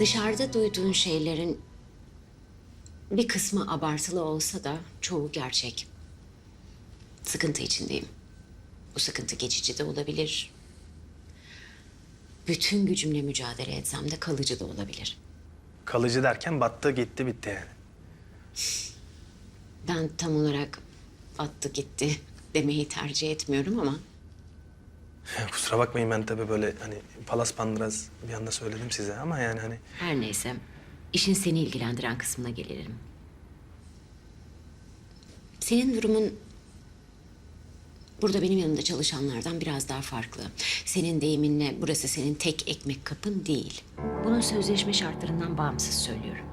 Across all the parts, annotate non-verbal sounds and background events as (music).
Dışarıda duyduğun şeylerin bir kısmı abartılı olsa da çoğu gerçek. Sıkıntı içindeyim. Bu sıkıntı geçici de olabilir. Bütün gücümle mücadele etsem de kalıcı da olabilir. Kalıcı derken battı gitti bitti yani. Ben tam olarak attı gitti demeyi tercih etmiyorum ama (laughs) kusura bakmayın ben tabii böyle hani palas pandraz bir anda söyledim size ama yani hani her neyse işin seni ilgilendiren kısmına gelelim. Senin durumun burada benim yanımda çalışanlardan biraz daha farklı. Senin deyiminle burası senin tek ekmek kapın değil. Bunun sözleşme şartlarından bağımsız söylüyorum.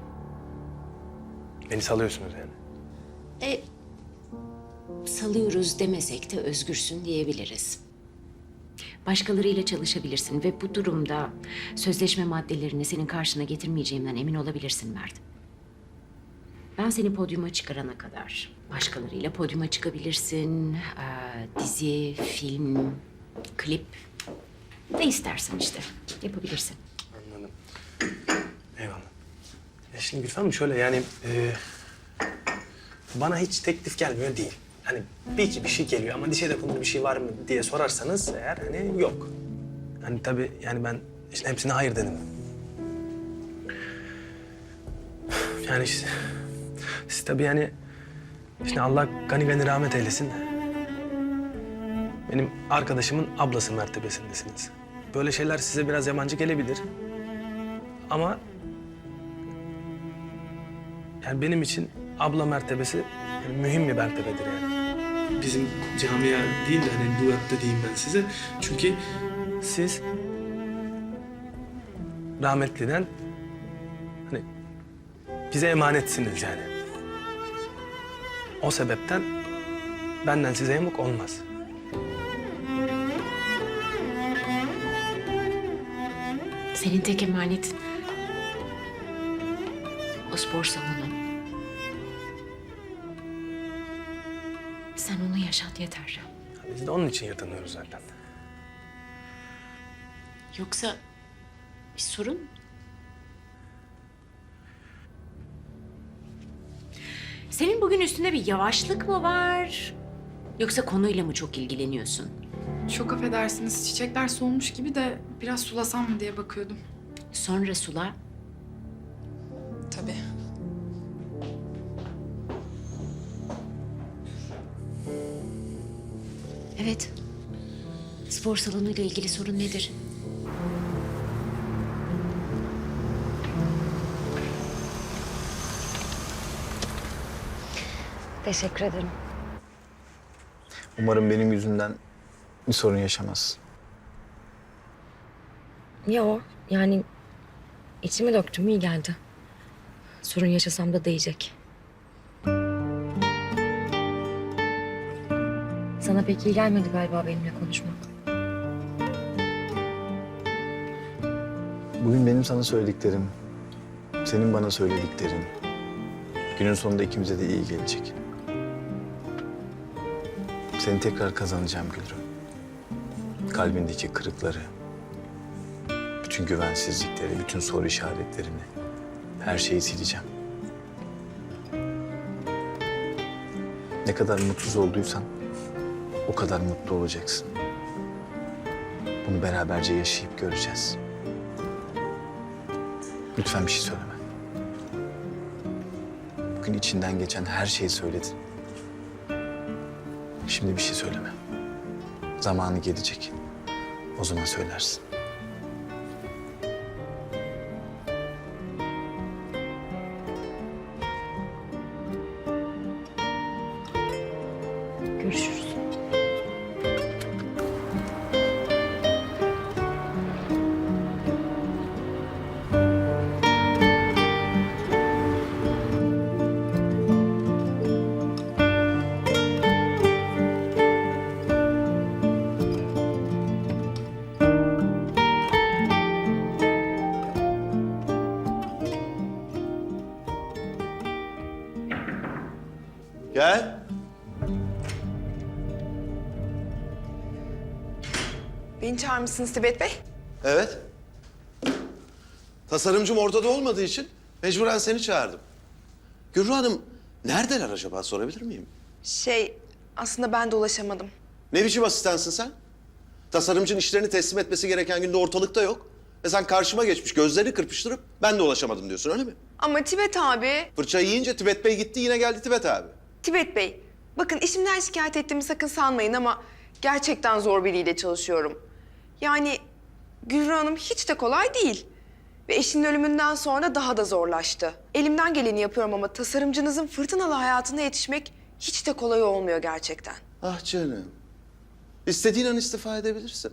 beni salıyorsunuz yani. E, salıyoruz demesek de özgürsün diyebiliriz. Başkalarıyla çalışabilirsin ve bu durumda sözleşme maddelerini senin karşına getirmeyeceğimden emin olabilirsin Mert. Ben seni podyuma çıkarana kadar başkalarıyla podyuma çıkabilirsin. Ee, dizi, film, klip ne istersen işte yapabilirsin. Anladım. Eyvallah. Ya şimdi Gülfem şöyle yani e, bana hiç teklif gelmiyor değil. Hani bir bir şey geliyor ama dişe dokunur bir şey var mı diye sorarsanız eğer hani yok. Hani tabii yani ben işte hepsine hayır dedim. Yani işte siz tabii yani işte Allah gani gani rahmet eylesin. Benim arkadaşımın ablası mertebesindesiniz. Böyle şeyler size biraz yabancı gelebilir. Ama yani benim için abla mertebesi yani mühim bir mertebedir yani. Bizim camia değil de hani duatta diyeyim ben size. Çünkü siz rahmetliden hani bize emanetsiniz yani. O sebepten benden size yamuk olmaz. Senin tek emanet o spor salonu. Sen onu yaşat yeter. Biz de onun için yırtınıyoruz zaten. Yoksa bir sorun? Senin bugün üstünde bir yavaşlık mı var? Yoksa konuyla mı çok ilgileniyorsun? Çok affedersiniz çiçekler solmuş gibi de biraz sulasam mı diye bakıyordum. Sonra Sula, Tabii. Evet. Spor salonuyla ilgili sorun nedir? Teşekkür ederim. Umarım benim yüzümden bir sorun yaşamaz. Yo yani içimi döktüm iyi geldi. Sorun yaşasam da değecek. Sana pek iyi gelmedi galiba benimle konuşmak. Bugün benim sana söylediklerim, senin bana söylediklerin günün sonunda ikimize de iyi gelecek. Seni tekrar kazanacağım Gülrüm. Kalbindeki kırıkları, bütün güvensizlikleri, bütün soru işaretlerini, her şeyi sileceğim. Ne kadar mutsuz olduysan o kadar mutlu olacaksın. Bunu beraberce yaşayıp göreceğiz. Lütfen bir şey söyleme. Bugün içinden geçen her şeyi söyledin. Şimdi bir şey söyleme. Zamanı gelecek. O zaman söylersin. Gel. Beni çağırmışsınız Tibet Bey. Evet. Tasarımcım ortada olmadığı için mecburen seni çağırdım. Gürru Hanım neredeler acaba sorabilir miyim? Şey, aslında ben de ulaşamadım. Ne biçim asistansın sen? Tasarımcının işlerini teslim etmesi gereken günde ortalıkta yok. Ve sen karşıma geçmiş gözlerini kırpıştırıp ben de ulaşamadım diyorsun öyle mi? Ama Tibet abi, Fırça yiyince Tibet Bey gitti yine geldi Tibet abi. Tibet Bey, bakın işimden şikayet ettiğimi sakın sanmayın ama gerçekten zor biriyle çalışıyorum. Yani Gülru Hanım hiç de kolay değil. Ve eşinin ölümünden sonra daha da zorlaştı. Elimden geleni yapıyorum ama tasarımcınızın fırtınalı hayatına yetişmek hiç de kolay olmuyor gerçekten. Ah canım. İstediğin an istifa edebilirsin.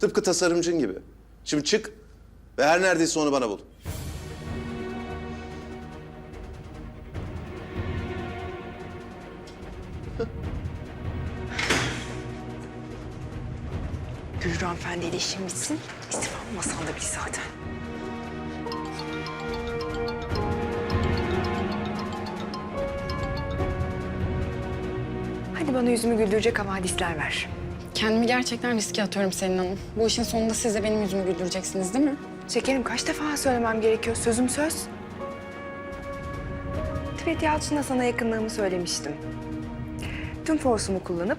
Tıpkı tasarımcın gibi. Şimdi çık ve her neredeyse onu bana bul. Gülru hanımefendiyle işim bitsin, istifamı masanda bil zaten. Hadi bana yüzümü güldürecek havadisler ver. Kendimi gerçekten riske atıyorum Selin Hanım. Bu işin sonunda siz de benim yüzümü güldüreceksiniz değil mi? Şekerim kaç defa söylemem gerekiyor? Sözüm söz. Tibet Yalçın'a sana yakınlığımı söylemiştim. Tüm forsumu kullanıp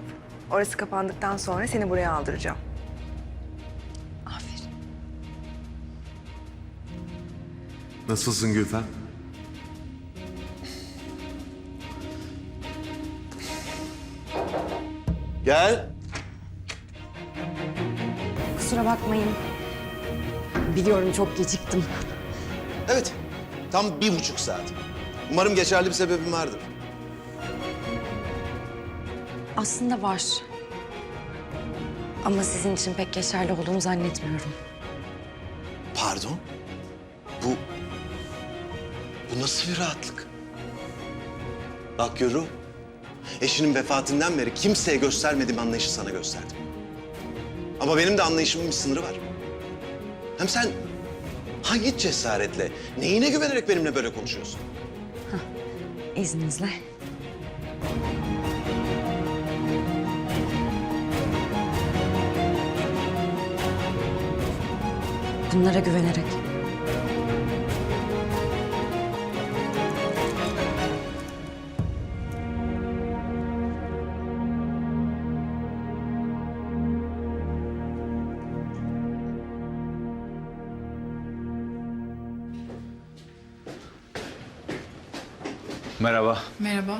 orası kapandıktan sonra seni buraya aldıracağım. Aferin. Nasılsın Gülfem? Gel. Kusura bakmayın. Biliyorum çok geciktim. Evet. Tam bir buçuk saat. Umarım geçerli bir sebebim vardır. Aslında var. Ama sizin için pek geçerli olduğunu zannetmiyorum. Pardon? Bu... Bu nasıl bir rahatlık? Bak Gürru, eşinin vefatından beri kimseye göstermediğim anlayışı sana gösterdim. Ama benim de anlayışımın bir sınırı var. Hem sen hangi cesaretle, neyine güvenerek benimle böyle konuşuyorsun? İzninizle. Bunlara güvenerek. Merhaba. Merhaba.